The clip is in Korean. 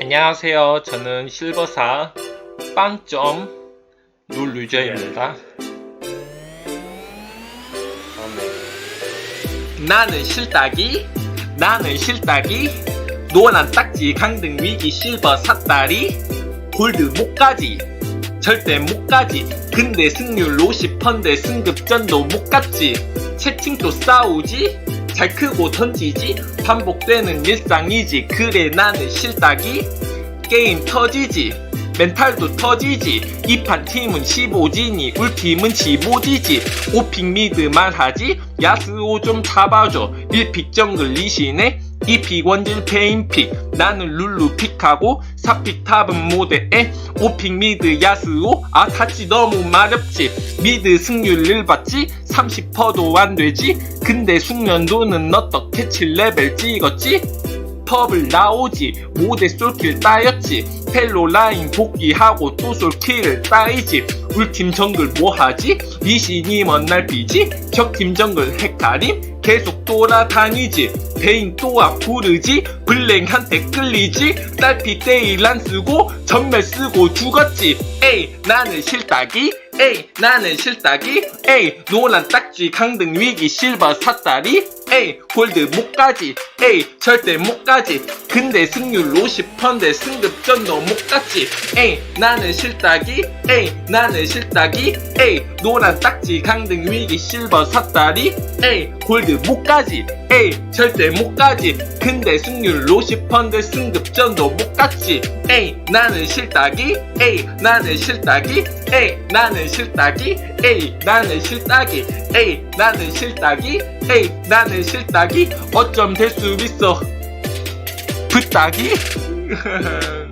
안녕하세요. 저는 실버사 빵점 룰 유저입니다. 나는 실따기, 나는 실따기, 노란 딱지 강등 위기 실버 삿다리, 골드 못 가지, 절대 못 가지. 근데 승률 50%인데 승급전도 못 갔지. 채팅 또 싸우지? 잘 크고 던지지? 반복되는 일상이지. 그래 나는 실따기. 게임 터지지. 멘탈도 터지지. 이판 팀은 15진이, 울팀은 15지지. 오픽 미드 말하지? 야스오 좀 잡아줘. 1픽 정글 리시네? 2픽 원딜 페인픽. 나는 룰루 픽하고 4픽 탑은 모델에 5픽 미드 야스오? 아 탔지 너무 마렵지. 미드 승률 1받지? 30%도 안 되지? 근데 숙련도는 어떻게 7레벨 찍었지? 펍을 나오지 모대 솔킬 따였지 펠로 라인 복귀하고 또 솔킬을 따이지 울팀 정글 뭐하지? 리신이 먼 날삐지 적팀 정글 헷갈림 계속 돌아다니지 베인 또아 부르지? 블랭한테 끌리지? 딸피 데일 안 쓰고 전멸 쓰고 죽었지? 에이 나는 실따기? 에이 나는 실따기? 에이 노란 딱지 강등 위기 실버 삿다리? 에이 골드 못 가지? 에이 절대 못 가지? 근데 승률 50%인데 승급전도 못 갔지? 에이 나는 실따기? 에이 나는 실따기? 에이 노란 딱지 강등 위기 실버 삿다리? 에이 골드 못 가지? 에이 절대 못 가지. 근데 승률 50%인데 승급전도 못 갔지. 에이 나는 실따기. 에이 나는 실따기. 에이 나는 실따기. 에이 나는 실따기. 에이 나는 실따기. 에이 나는 실따기. 어쩜 될 수 있어. 부따기